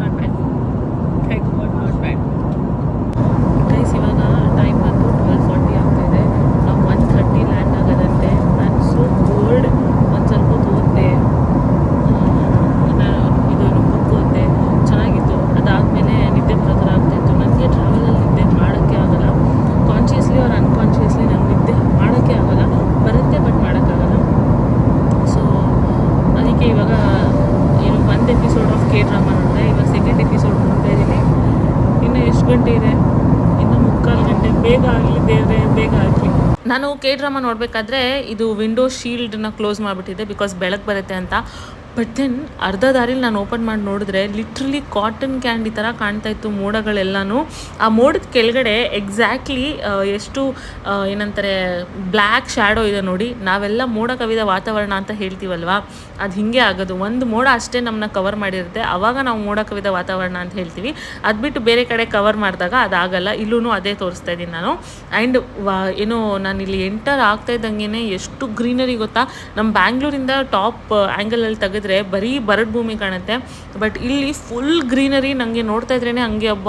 not bad thank god not bad guys ಇವಾಗ ಟೈಮ್ ಬಂದು ಟ್ವೆಲ್ ಫಾರ್ಟಿ ಆಗ್ತಾಯಿದೆ ನಾವು ಒನ್ ಥರ್ಟಿ ಲ್ಯಾಂಡ್ ಆಗೋದಂತೆ ನಾನು ಸೋ ಬೋರ್ಡ್ ಒಂದು ಸ್ವಲ್ಪ ಹೊತ್ತು ಓದಿದೆ ನಾನು ಇದು ಬುಕ್ ಓದಿದೆ ಚೆನ್ನಾಗಿತ್ತು ಅದಾದಮೇಲೆ ನಿದ್ದೆ ಬರೋ ಆಗ್ತಾಯಿತ್ತು ನನಗೆ ಟ್ರಾವೆಲಲ್ಲಿ ನಿದ್ದೆ ಮಾಡೋಕ್ಕೆ ಆಗಲ್ಲ ಕಾನ್ಷಿಯಸ್ಲಿ ಅವ್ರು ಅನ್ಕಾನ್ಷಿಯಸ್ಲಿ ನಂಗೆ ನಿದ್ದೆ ಮಾಡೋಕ್ಕೆ ಆಗಲ್ಲ ಬರುತ್ತೆ ಬಟ್ ಮಾಡೋಕ್ಕಾಗಲ್ಲ ಸೊ ಅದಕ್ಕೆ ಇವಾಗ ಏನು ಒಂದು ಎಪಿಸೋಡ್ ಆಫ್ ಕೆ ಡ್ರಾಮಾ ನೋಡಿದೆ ಇವಾಗ ಸೆಕೆಂಡ್ ಎಪಿಸೋಡ್ ನೋಡ್ತಾ ಇದ್ದೀನಿ ಇನ್ನು ಎಷ್ಟು ಗಂಟೆ ಇದೆ ಇನ್ನು ಮುಕ್ಕಾಲು ಗಂಟೆ ಬೇಗ ಆಗಲಿ ದೇವ್ರೆ ಬೇಗ ಆಗಲಿ ನಾನು ಕೆ ಡ್ರಾಮಾ ನೋಡಬೇಕಾದ್ರೆ ಇದು ವಿಂಡೋ ಶೀಲ್ಡನ್ನ ಕ್ಲೋಸ್ ಮಾಡಿಬಿಟ್ಟಿದ್ದೆ ಬಿಕಾಸ್ ಬೆಳಕು ಬರುತ್ತೆ ಅಂತ. ಬಟ್ ದೆನ್ ಅರ್ಧ ದಾರಿಲಿ ನಾನು ಓಪನ್ ಮಾಡಿ ನೋಡಿದ್ರೆ ಲಿಟ್ರಲಿ ಕಾಟನ್ ಕ್ಯಾಂಡಿ ಥರ ಕಾಣ್ತಾ ಇತ್ತು ಮೋಡಗಳೆಲ್ಲನೂ. ಆ ಮೋಡದ ಕೆಳಗಡೆ ಎಕ್ಸಾಕ್ಟ್ಲಿ ಎಷ್ಟು ಏನಂತಾರೆ ಬ್ಲ್ಯಾಕ್ ಶ್ಯಾಡೋ ಇದೆ ನೋಡಿ. ನಾವೆಲ್ಲ ಮೋಡ ಕವಿದ ವಾತಾವರಣ ಅಂತ ಹೇಳ್ತೀವಲ್ವಾ? ಅದು ಹಿಂಗೆ ಆಗೋದು. ಒಂದು ಮೋಡ ಅಷ್ಟೇ ನಮ್ಮನ್ನ ಕವರ್ ಮಾಡಿರುತ್ತೆ. ಆವಾಗ ನಾವು ಮೋಡ ಕವಿದ ವಾತಾವರಣ ಅಂತ ಹೇಳ್ತೀವಿ. ಅದು ಬಿಟ್ಟು ಬೇರೆ ಕಡೆ ಕವರ್ ಮಾಡಿದಾಗ ಅದಾಗಲ್ಲ. ಇಲ್ಲೂ ಅದೇ ತೋರಿಸ್ತಾ ಇದ್ದೀನಿ ನಾನು. ಆ್ಯಂಡ್ ಏನು, ನಾನು ಇಲ್ಲಿ ಎಂಟರ್ ಆಗ್ತಾ ಇದ್ದಂಗೆ ಎಷ್ಟು ಗ್ರೀನರಿ ಗೊತ್ತಾ? ನಮ್ಮ ಬ್ಯಾಂಗ್ಳೂರಿಂದ ಟಾಪ್ ಆ್ಯಂಗಲಲ್ಲಿ ತೆಗೆದ್ರೆ ಬರೀ ಬರಡು ಭೂಮಿ ಕಾಣುತ್ತೆ. ಬಟ್ ಇಲ್ಲಿ ಫುಲ್ ಗ್ರೀನರಿ ನನಗೆ ನೋಡ್ತಾ ಇದ್ರೇ ಹಂಗೆ ಹಬ್ಬ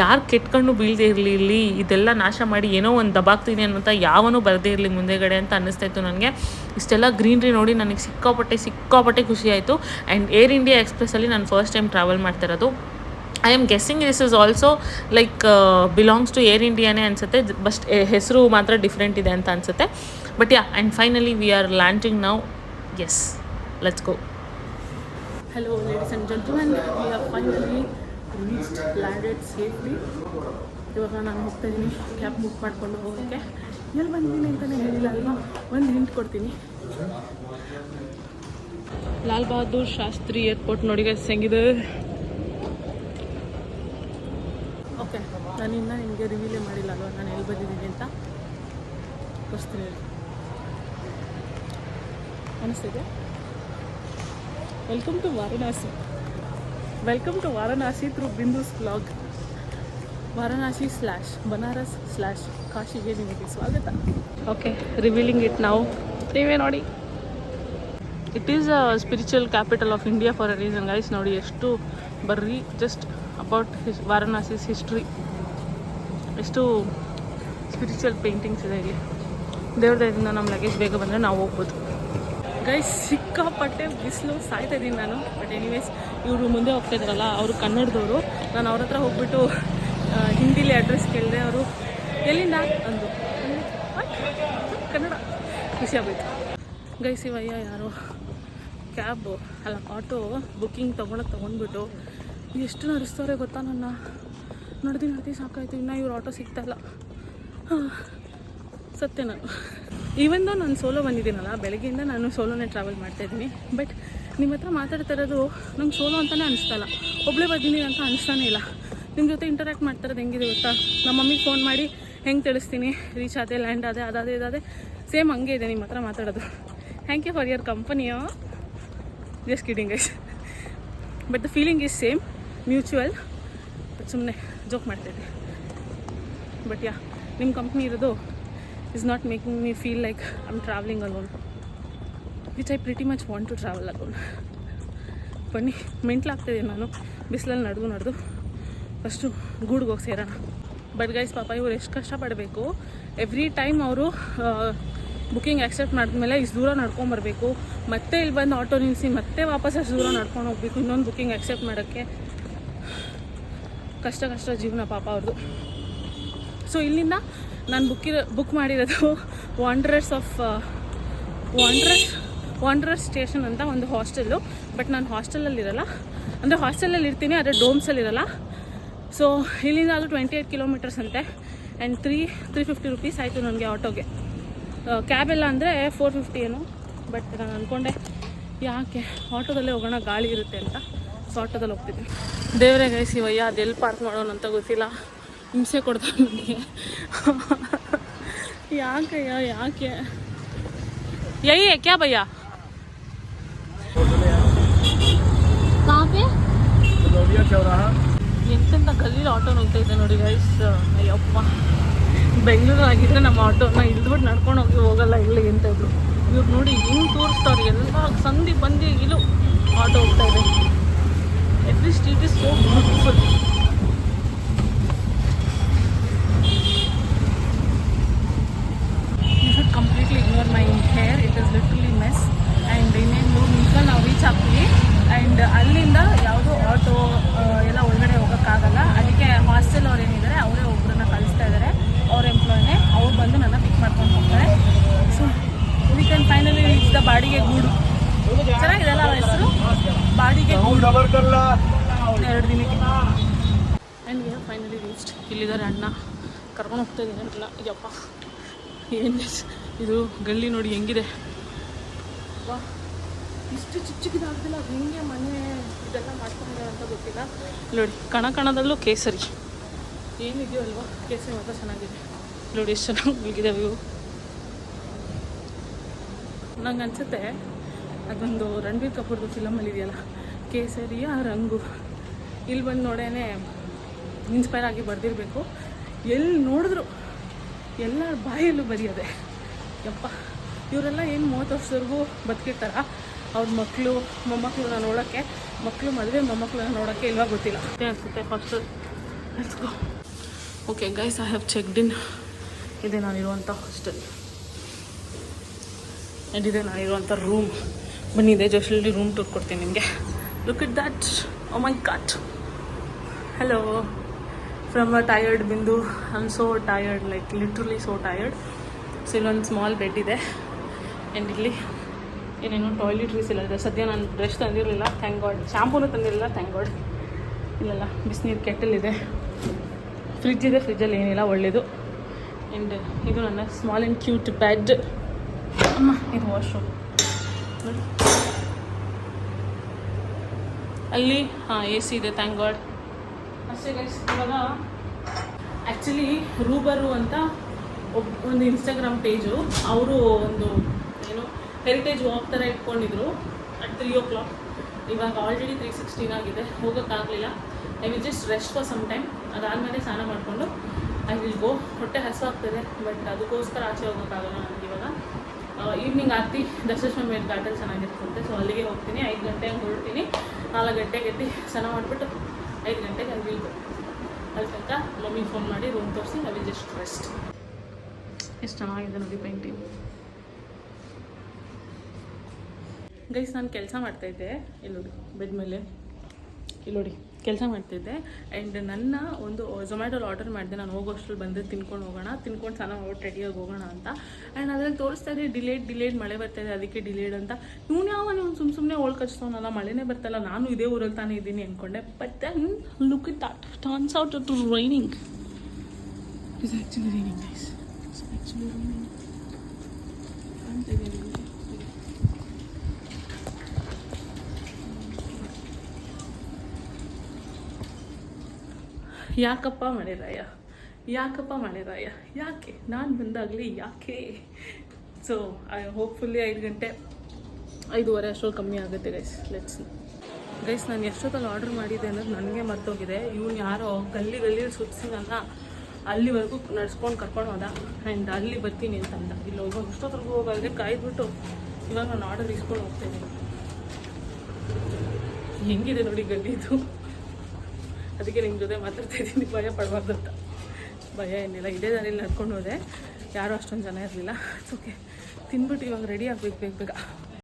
ಯಾರು ಕೆಟ್ಕೊಂಡು ಬೀಳದೇ ಇರಲಿ ಇಲ್ಲಿ? ಇದೆಲ್ಲ ನಾಶ ಮಾಡಿ ಏನೋ ಒಂದು ದಬಾಗ್ತೀನಿ ಅನ್ನೋಂಥ ಯಾವನೂ ಬರದೇ ಇರಲಿ ಮುಂದೆಗಡೆ ಅಂತ ಅನ್ನಿಸ್ತಾ ಇತ್ತು ನನಗೆ. ಇಷ್ಟೆಲ್ಲ ಗ್ರೀನರಿ ನೋಡಿ ನನಗೆ ಸಿಕ್ಕಾಪಟ್ಟೆ ಸಿಕ್ಕಾಪಟ್ಟೆ ಖುಷಿ ಆಯಿತು. ಆ್ಯಂಡ್ ಏರ್ ಇಂಡಿಯಾ ಎಕ್ಸ್ಪ್ರೆಸ್ಸಲ್ಲಿ ನಾನು ಫಸ್ಟ್ ಟೈಮ್ ಟ್ರಾವೆಲ್ ಮಾಡ್ತಾ ಇರೋದು. I am guessing this is also like belongs to air ಇಂಡಿಯಾನೇ ಅನಿಸುತ್ತೆ. ಬಸ್ಟ್ ಹೆಸರು ಮಾತ್ರ ಡಿಫ್ರೆಂಟ್ ಇದೆ ಅಂತ ಅನಿಸುತ್ತೆ. But yeah and finally we are landing now yes let's go hello ladies and gentlemen, we are finally reached landed safely. ಇವಾಗ ನಾನು ಹೋಗ್ತಾ ಇದ್ದೀನಿ ಕ್ಯಾಬ್ ಬುಕ್ ಮಾಡಿಕೊಂಡು ಹೋಗೋಕ್ಕೆ ಎಲ್ಲಿ ಬಂದಿದ್ದೀನಿ ಅಂತಲೇ ಹೇಳಿಲ್ಲ ಅಲ್ವಾ? ಒಂದು ಹಿಂಟ್ ಕೊಡ್ತೀನಿ. ಲಾಲ್ ಬಹದ್ದೂರ್ ಶಾಸ್ತ್ರಿ ಏರ್ಪೋರ್ಟ್ ನೋಡಿ ಗೈಸ್ ಹೆಂಗಿದೆ? ಓಕೆ ನಾನು ಇನ್ನೂ ನಿಮಗೆ ರಿವೀಲೇ ಮಾಡಿಲ್ಲ ಅಲ್ವಾ? ನಾನು ಎಲ್ಲಿ ಬಂದಿದ್ದೀನಿ ಅಂತ. ತೋರಿಸ್ತೀನಿ ಅನಿಸ್ತಿದೆ? Welcome to Varanasi welcome to Varanasi through Bindu's blog Varanasi slash Banaras slash ಕಾಶಿಗೆ ನಿಮಗೆ ಸ್ವಾಗತ ಓಕೆ ರಿವೀಲಿಂಗ್ ಇಟ್ ನಾವು ನೀವೇ ನೋಡಿ it is a spiritual capital of India for a reason guys ನೋಡಿ ಎಷ್ಟು ಬರ್ರಿ just about his Varanasi's history ಎಷ್ಟು ಸ್ಪಿರಿಚುವಲ್ ಪೇಂಟಿಂಗ್ಸ್ ಇದೆ ಇಲ್ಲಿ. ದೇವ್ರ ದಯದಿಂದ ನಮ್ಮ ಲಗೇಜ್ ಬೇಗ ಬಂದರೆ ನಾವು ಹೋಗ್ಬೋದು. ಗೈಸ್ ಸಿಕ್ಕಾಪಟ್ಟೆ ಬಿಸಿಲು ಸಾಯ್ತಾ ಇದ್ದೀನಿ ನಾನು. ಬಟ್ ಎನಿವೇಸ್ ಇವರು ಮುಂದೆ ಹೋಗ್ತಾ ಇದ್ದಾರಲ್ಲ ಅವರು ಕನ್ನಡದವರು. ನಾನು ಅವ್ರ ಹತ್ರ ಹೋಗ್ಬಿಟ್ಟು ಹಿಂದಿಲಿ ಅಡ್ರೆಸ್ ಕೇಳಿದೆ, ಅವರು, ಎಲ್ಲಿಂದ? ಅಂದು "What? ಕನ್ನಡ? ಖುಷಿ ಆಗೋಯ್ತು. ಗೈಸ್ ಇವಯ್ಯ ಯಾರು? ಕ್ಯಾಬು ಅಲ್ಲ ಆಟೋ ಬುಕ್ಕಿಂಗ್ ತೊಗೊಳಕ್ಕೆ ತೊಗೊಂಡ್ಬಿಟ್ಟು, ಎಷ್ಟು ನಡೆಸ್ತವ್ರೆ ಗೊತ್ತಾ ನನ್ನ? ನಡ್ದು ನಡ್ದು, ಸಾಕಾಯ್ತು. ಇನ್ನೂ ಇವ್ರು ಆಟೋ ಸಿಗ್ತಾಯಿಲ್ಲ ಸತ್ಯ ನಾನು. ಈವನ್ ನಾನು ಸೋಲೋ ಬಂದಿದ್ದೀನಲ್ಲ, ಬೆಳಗ್ಗೆಯಿಂದ ನಾನು ಸೋಲೋನೇ ಟ್ರಾವೆಲ್ ಮಾಡ್ತಾ ಇದ್ದೀನಿ. ಬಟ್ ನಿಮ್ಮ ಹತ್ರ ಮಾತಾಡ್ತಾ ಇರೋದು ನಂಗೆ ಸೋಲೋ ಅಂತಲೇ ಅನಿಸ್ತಲ್ಲ. ಒಬ್ಬಳೇ ಬಂದಿದ್ದೀನಿ ಅಂತ ಅನಿಸ್ತಾನೇ ಇಲ್ಲ. ನಿಮ್ಮ ಜೊತೆ ಇಂಟರಾಕ್ಟ್ ಮಾಡ್ತಾ ಇರೋದು ಹೆಂಗಿದೆ ಗೊತ್ತಾ? ನಮ್ಮ ಮಮ್ಮಿಗೆ ಫೋನ್ ಮಾಡಿ ಹೆಂಗೆ ತಿಳಿಸ್ತೀನಿ? ರೀಚ್ ಆದೆ ಲ್ಯಾಂಡ್ ಆದೆ, ಅದಾದೆ, ಇದಾದೆ. ಸೇಮ್ ಹಂಗೆ ಇದೆ ನಿಮ್ಮ ಹತ್ರ ಮಾತಾಡೋದು. Thank you for your ಕಂಪನಿಯೋ just kidding guys but the feeling is same mutual ಸುಮ್ಮನೆ ಜೋಕ್ ಮಾಡ್ತಾಯಿದ್ದೆ ಬಟ್ ಯಾ ನಿಮ್ಮ ಕಂಪ್ನಿ ಇರೋದು is not making me feel like I am travelling which I I much much to travel alone ಬನ್ನಿ ಮೆಂಟ್ಲಾಗ್ತಿದೆ ನಾನು. ಬಿಸಿಲಲ್ಲಿ ನಡೆದು ನಡೆದು ಫಸ್ಟು ಗೂಡ್ಗೆ ಹೋಗಿ ಸೇರೋಣ. ಬಟ್ ಗೈಸ್ ಪಾಪ ಇವ್ರು ಎಷ್ಟು ಕಷ್ಟಪಡಬೇಕು. ಎವ್ರಿ ಟೈಮ್ ಅವರು ಬುಕ್ಕಿಂಗ್ ಆಕ್ಸೆಪ್ಟ್ ಮಾಡಿದ್ಮೇಲೆ ಇಷ್ಟು ದೂರ ನಡ್ಕೊಂಬರ್ಬೇಕು ಮತ್ತೆ ಇಲ್ಲಿ ಬಂದು ಆಟೋ ನಿಲ್ಲಿಸಿ ಮತ್ತೆ ವಾಪಸ್ ಅಷ್ಟು ದೂರ ನಡ್ಕೊಂಡು ಹೋಗ್ಬೇಕು ಇನ್ನೊಂದು ಬುಕ್ಕಿಂಗ್ ಆಕ್ಸೆಪ್ಟ್ ಮಾಡೋಕ್ಕೆ. ಕಷ್ಟ ಕಷ್ಟ ಜೀವನ ಪಾಪ ಅವ್ರದ್ದು ಸೊ ಇಲ್ಲಿಂದ ನಾನು ಬುಕ್ಕಿರೋ ಬುಕ್ ಮಾಡಿರೋದು ವಾಂಡ್ರರ್ಸ್ ಆಫ್ ವಾಂಡ್ರರ್ಸ್ ವಾಂಡ್ರರ್ಸ್ ಸ್ಟೇಷನ್ ಅಂತ ಒಂದು ಹಾಸ್ಟೆಲ್ಲು ಬಟ್ ನಾನು ಹಾಸ್ಟೆಲಲ್ಲಿರಲ್ಲ ಅಂದರೆ ಹಾಸ್ಟೆಲಲ್ಲಿ ಇರ್ತೀನಿ, ಆದರೆ ಡೋಮ್ಸಲ್ಲಿರಲ್ಲ ಸೊ ಇಲ್ಲಿಂದ ಅದು ಟ್ವೆಂಟಿ ಏಯ್ಟ್ ಕಿಲೋಮೀಟರ್ಸ್ ಅಂತೆ. And three three fifty rupees ಆಯಿತು ನನಗೆ ಆಟೋಗೆ ಕ್ಯಾಬ್ ಎಲ್ಲ ಅಂದರೆ ಫೋರ್ ಫಿಫ್ಟಿ ಏನು. ಬಟ್ ನಾನು ಅಂದ್ಕೊಂಡೆ ಯಾಕೆ? ಆಟೋದಲ್ಲೇ ಹೋಗೋಣ, ಗಾಳಿ ಇರುತ್ತೆ ಅಂತ. ಸೊ ಆಟೋದಲ್ಲಿ ಹೋಗ್ತಿದ್ದೀನಿ ದೇವರೇ ಗೈಸಿವಯ್ಯ ಅದೆಲ್ಲಿ ಪಾರ್ಕ್ ಮಾಡೋಣ ಅಂತ ಗೊತ್ತಿಲ್ಲ. ಹಿಂಸೆ ಕೊಡ್ತಾರೆ ನನಗೆ. ಯಾಕಯ್ಯ ಯಾಕೆ? ಯಯ್ಯ ಕ್ಯಾ ಭಯ್ಯ? ಎಂತೆಂತ ಗಲೀಲಿ ಆಟೋ ಹೋಗ್ತಾ ಇದ್ದೆ ನೋಡಿ ಗೈಸ್ ಅಯ್ಯಪ್ಪ. ಬೆಂಗಳೂರು ಆಗಿದ್ರೆ ನಮ್ಮ ಆಟೋನ ಇಳಿದ್ಬಿಟ್ಟು ನಡ್ಕೊಂಡು ಹೋಗಿ ಹೋಗಲ್ಲ ಇಲ್ಲಿ ಎಂತ ಇದ್ರು. ಇವ್ರು ನೋಡಿ ಹಿಂಗೆ ತೋರಿಸ್ತಾರೆ ಎಲ್ಲ ಸಂಧಿ ಬಂದಿ ಇಲ್ಲೂ ಆಟೋ ಹೋಗ್ತಾ ಇದೆ. At least it is so beautiful completely ignore my hair it is literally mess and ಇನ್ನೇನು ಮೂರು ನಾವು ರೀಚ್ ಆಗ್ತೀವಿ. ಆ್ಯಂಡ್ ಅಲ್ಲಿಂದ ಯಾವುದೋ ಆಟೋ ಎಲ್ಲ ಒಳಗಡೆ ಹೋಗೋಕ್ಕಾಗಲ್ಲ ಅದಕ್ಕೆ ಹಾಸ್ಟೆಲ್ ಅವ್ರು ಏನಿದ್ದಾರೆ ಅವರೇ ಒಬ್ಬರನ್ನ ಕಳಿಸ್ತಾ ಇದ್ದಾರೆ ಅವ್ರ ಎಂಪ್ಲಾಯ್ನೇ ಅವ್ರು ಬಂದು ನನ್ನ ಪಿಕ್ ಮಾಡ್ಕೊಂಡು ಹೋಗ್ತಾರೆ. So we can finally reach the ಬಾಡಿಗೆ ಗೂಡು. ಚೆನ್ನಾಗಿದೆಲ್ಲ ಅವ್ರ ಹೆಸರು? ಬಾಡಿಗೆ ಗೂಡು. ಎರಡು ದಿನಕ್ಕೆ. ಆ್ಯಂಡ್ ವಿ ಫೈನಲಿ ರೀಚ್ಡ್ ಇಲ್ಲಿದ್ದಾರೆ ಅಣ್ಣ. ಕರ್ಕೊಂಡು ಹೋಗ್ತಾ ಇದ್ದೀನಿ ಅಣ್ಣ. ಯಪ್ಪ. ಏನು ಇದು ಗಲ್ಲಿ ನೋಡಿ ಹೆಂಗಿದೆ. ವಾ ಇಷ್ಟು ಚಿಕ್ಕ ಚಿಕ್ಕದಾಗ್ತಿಲ್ಲ ಹೆಂಗೆ ಮನೆ ಇದೆಲ್ಲ ಮಾಡ್ಕೊಂಡಿದ್ದಾರೆ ಅಂತ ಗೊತ್ತಿಲ್ಲ. ನೋಡಿ ಕಣ ಕಣದಲ್ಲೂ ಕೇಸರಿ. ಏನಿದೆಯೋ ಅಲ್ವಾ ಕೇಸರಿ ಮಾತ್ರ ಚೆನ್ನಾಗಿದೆ. ನೋಡಿ ಎಷ್ಟು ಚೆನ್ನಾಗಿ ಮುಗಿಗಿದೆ ವ್ಯೂ. ನಂಗೆ ಅನ್ಸುತ್ತೆ ಅದೊಂದು ರಣಬೀರ್ ಕಪೂರ್ದು ಫಿಲಮಲ್ಲಿ ಇದೆಯಲ್ಲ ಕೇಸರಿಯ ರಂಗು. ಇಲ್ಲಿ ಬಂದು ನೋಡೇನೆ ಇನ್ಸ್ಪೈರ್ ಆಗಿ ಬರ್ದಿರಬೇಕು. ಎಲ್ಲಿ ನೋಡಿದ್ರು ಎಲ್ಲ ಬಾಯಲ್ಲೂ ಬರೆಯೋದೆ. ಯಪ್ಪ, ಇವರೆಲ್ಲ ಏನು ಮೂವತ್ತು ವರ್ಷದವರೆಗೂ ಬದುಕಿರ್ತಾರ? ಅವ್ರ ಮಕ್ಕಳು ಮೊಮ್ಮಕ್ಕಳನ್ನ ನೋಡೋಕ್ಕೆ ಮಕ್ಕಳು ಮದುವೆ ಮೊಮ್ಮಕ್ಕಳನ್ನ ನೋಡೋಕ್ಕೆ ಇಲ್ವಾ ಗೊತ್ತಿಲ್ಲ. ಅನಿಸುತ್ತೆ first go okay guys I have checked in ಇದೆ ನಾನಿರುವಂಥ ಹಾಸ್ಟೆಲ್ ಆ್ಯಂಡ್ ಇದೆ ನಾನಿರುವಂಥ ರೂಮ್ ಬನ್ನಿ, ಇದೆ ಜೋಶಲ್ಲಿ ರೂಮ್ ಟೂರ್ ಕೊಡ್ತೀನಿ ನಿಮಗೆ. Look at that oh my god hello from a tired Bindu I am so tired like literally so tired so ಇಲ್ಲೊಂದು ಸ್ಮಾಲ್ ಬೆಡ್ ಇದೆ. ಆ್ಯಂಡ್ ಇಲ್ಲಿ ಏನೇನೋ ಟಾಯ್ಲೆಟ್ರೀಸ್ ಇಲ್ಲ ಇದೆ. ಸದ್ಯ ನಾನು ಬ್ರಷ್ ತಂದಿರಲಿಲ್ಲ. ಥ್ಯಾಂಕ್ ಗಾಡ್ ಶಾಂಪೂನು ತಂದಿರಲಿಲ್ಲ. ಥ್ಯಾಂಕ್ ಗಾಡ್ ಇಲ್ಲಲ್ಲ ಬಿಸಿನೀರು ಕೆಟ್ಟಲ್ ಇದೆ. ಫ್ರಿಜ್ ಇದೆ ಫ್ರಿಜ್ಜಲ್ಲಿ ಏನಿಲ್ಲ. ಒಳ್ಳೆಯದು ಆ್ಯಂಡ್ ಇದು ನನ್ನ ಸ್ಮಾಲ್ ಆ್ಯಂಡ್ ಕ್ಯೂಟ್ ಬೆಡ್ ಅಮ್ಮ, ಇದು ವಾಶ್ರೂಮ್ ನೋಡಿ. ಅಲ್ಲಿ, ಹಾಂ ಎ ಸಿ ಇದೆ. ಥ್ಯಾಂಕ್ ಗಾಡ್ ಅಷ್ಟೇ ಗೈಸ್ ಇವಾಗ ಆ್ಯಕ್ಚುಲಿ ರೂಬರು ಅಂತ ಒಬ್, ಒಂದು ಇನ್ಸ್ಟಾಗ್ರಾಮ್ ಪೇಜು ಅವರು ಒಂದು ಏನು ಹೆರಿಟೇಜ್ ವಾಕ್ ಥರ ಇಟ್ಕೊಂಡಿದ್ರು ಅಟ್ ತ್ರೀ ಓ ಕ್ಲಾಕ್ ಇವಾಗ ಆಲ್ರೆಡಿ ತ್ರೀ ಸಿಕ್ಸ್ಟೀನ್ ಆಗಿದೆ, ಹೋಗೋಕ್ಕಾಗಲಿಲ್ಲ. I will just rest for some time ಅದಾದಮೇಲೆ ಸ್ನಾನ ಮಾಡಿಕೊಂಡು ಐ ವಿಲ್ ಗೋ ಹೊಟ್ಟೆ ಹಸುವಾಗ್ತದೆ ಬಟ್ ಅದಕ್ಕೋಸ್ಕರ ಆಚೆ ಹೋಗೋಕ್ಕಾಗಲ್ಲ ನನಗೆ ಇವಾಗ. ಈವ್ನಿಂಗ್ ಆರತಿ ಮೇಲೆ ಘಾಟಲ್ಲಿ ಚೆನ್ನಾಗಿರ್ತಂತೆ ಸೊ ಅಲ್ಲಿಗೆ ಹೋಗ್ತೀನಿ. ಐದು ಗಂಟೆಗೆ ಹೊರಡ್ತೀನಿ. ನಾಲ್ಕು ಗಂಟೆಗೆ ಎದ್ದು ಸ್ನಾನ ಮಾಡಿಬಿಟ್ಟು ಐದು ಗಂಟೆಗೆ ಅಲ್ಲಿ ವಿಲ್ ಅಲ್ಲಿ ತನಕ ಮಮ್ಮಿಗೆ ಫೋನ್ ಮಾಡಿ ರೂಮ್ ತೋರಿಸಿ ಐ ವಿಲ್ ಜಸ್ಟ್ ರೆಸ್ಟ್ ಎಷ್ಟು ಚೆನ್ನಾಗಿದೆ ನೋಡಿ ಪೇಂಟಿಂಗ್ ಗೈಸ್ ನಾನು ಕೆಲಸ ಮಾಡ್ತಾಯಿದ್ದೆ ಇಲ್ಲಿ ನೋಡಿ, ಬೆಡ್ ಮೇಲೆ. ಇಲ್ಲಿ ನೋಡಿ, ಕೆಲಸ ಮಾಡ್ತಿದ್ದೆ ಆ್ಯಂಡ್ ನನ್ನ ಒಂದು ಝೊಮ್ಯಾಟೋಲಿ ಆರ್ಡರ್ ಮಾಡಿದೆ. ನಾನು ಹೋಗೋಷ್ಟ್ರಲ್ಲಿ ಬಂದು, ತಿನ್ಕೊಂಡು ಹೋಗೋಣ. ತಿನ್ಕೊಂಡು ಚೆನ್ನಾಗಿ ಹೋಗಿ ರೆಡಿಯಾಗಿ ಹೋಗೋಣ ಅಂತ. ಆ್ಯಂಡ್ ಅದ್ರಲ್ಲಿ ತೋರಿಸ್ತಾ ಇದೆ ಡಿಲೇಡ್ ಡಿಲೇಡ್ ಮಳೆ ಬರ್ತಾಯಿದೆ ಅದಕ್ಕೆ ಡಿಲೇಡ್ ಅಂತ. ಇವ್ನು ಯಾವ ನೀವು ಸುಮ್ಮ ಸುಮ್ಮನೆ ಓಳ್ ಕಚ್ತವನಲ್ಲ ಮಳೆನೇ ಬರ್ತಲ್ಲ. ನಾನು ಇದೇ ಊರಲ್ಲಿ ತಾನೇ ಇದ್ದೀನಿ ಅಂದ್ಕೊಂಡೆ but then look at that turns out to raining is actually raining nice ಯಾಕಪ್ಪ ಮಳೆರಾಯ ಯಾಕಪ್ಪ ಮಳೆರಾಯ ಯಾಕೆ? ನಾನು ಬಂದಾಗಲಿ ಯಾಕೆ? ಸೊ ಐ ಹೋಪ್ಫುಲ್ಲಿ ಐದು ಗಂಟೆ, ಐದೂವರೆ ಅಷ್ಟೊಂದು ಕಮ್ಮಿ ಆಗುತ್ತೆ ಗೈಸ್ ಲೆಟ್ಸ್ ಗೈಸ್ ನಾನು ಎಷ್ಟೊತ್ತಲ್ಲಿ ಆರ್ಡ್ರ್ ಮಾಡಿದ್ದೆ ಅನ್ನೋದು ನನಗೆ ಮರ್ತೋಗಿದೆ. ಇವನು ಯಾರೋ ಗಲ್ಲಿ ಗಲ್ಲಿ ಸುತ್ತಿಸಿ ಅಲ್ಲಿವರೆಗೂ ನಡ್ಸ್ಕೊಂಡು ಕರ್ಕೊಂಡು ಹೋದ. ಆ್ಯಂಡ್ ಅಲ್ಲಿ ಬರ್ತೀನಿ ಅಂತಂದ. ಇಲ್ಲಿ ಹೋಗೋ ಅಷ್ಟೊತ್ತರೆಗೂ ಹೋಗಾದ್ರೆ ಕಾಯ್ದುಬಿಟ್ಟು ಇವಾಗ ನಾನು ಆರ್ಡರ್ ಇಸ್ಕೊಂಡು ಹೋಗ್ತೇನೆ. ಹೆಂಗಿದೆ ನೋಡಿ ಗಲ್ಲಿದು ಅದಕ್ಕೆ ನಿಮ್ಮ ಜೊತೆ ಮಾತಾಡ್ತಾ ಇದ್ದೀನಿ. ಭಯ ಪಡಬಾರ್ದು ಅಂತ. ಭಯ ಏನಿಲ್ಲ. ಇದೇ ದಾರಿಯಲ್ಲಿ ನಡ್ಕೊಂಡು ಹೋದೆ. ಯಾರೂ ಅಷ್ಟೊಂದು ಜನ ಇರಲಿಲ್ಲ. ಓಕೆ ತಿಂದ್ಬಿಟ್ಟು ಇವಾಗ ರೆಡಿ ಆಗಬೇಕು ಬೇಗ ಬೇಗ.